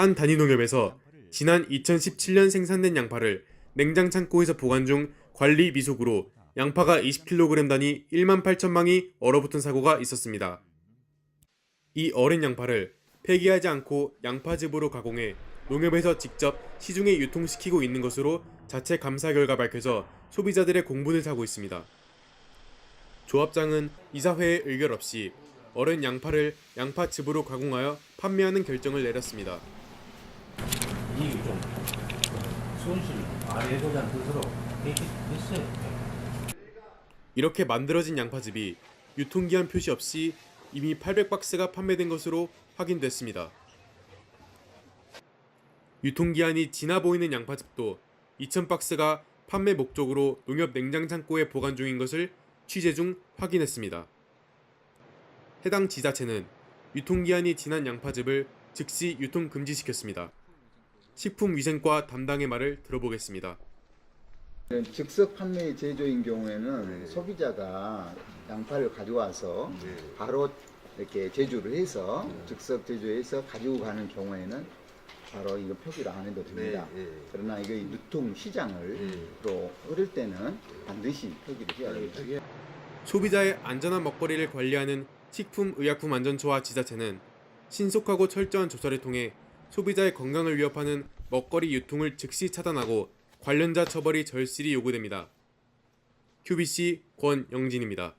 한 단위 농협에서 지난 2017년 생산된 양파를 냉장 창고에서 보관 중 관리 미숙으로 양파가 20kg 단위 1만 8천망이 얼어붙은 사고가 있었습니다. 이 어린 양파를 폐기하지 않고 양파즙으로 가공해 농협에서 직접 시중에 유통시키고 있는 것으로 자체 감사 결과 밝혀져 소비자들의 공분을 사고 있습니다. 조합장은 이사회의 의결 없이 어른 양파를 양파즙으로 가공하여 판매하는 결정을 내렸습니다. 이게 좀 손실 안 해보자는 뜻으로 했어요. 이렇게 만들어진 양파즙이 유통기한 표시 없이 이미 800박스가 판매된 것으로 확인됐습니다. 유통기한이 지나 보이는 양파즙도 2000박스가 판매 목적으로 농협 냉장 창고에 보관 중인 것을 취재 중 확인했습니다. 해당 지자체는 유통기한이 지난 양파즙을 즉시 유통 금지시켰습니다. 식품위생과 담당의 말을 들어보겠습니다. 즉석 판매 제조인 경우에는 소비자가 양파를 가져와서 바로 이렇게 제조를 해서 즉석 제조해서 가지고 가는 경우에는 바로 이거 표기를 안 해도 됩니다. 그러나 이거 유통 시장을 로 흐를 때는 반드시 표기를 해야 됩니다. 소비자의 안전한 먹거리를 관리하는 식품의약품안전처와 지자체는 신속하고 철저한 조사를 통해 소비자의 건강을 위협하는 먹거리 유통을 즉시 차단하고 관련자 처벌이 절실히 요구됩니다. QBC 권영진입니다.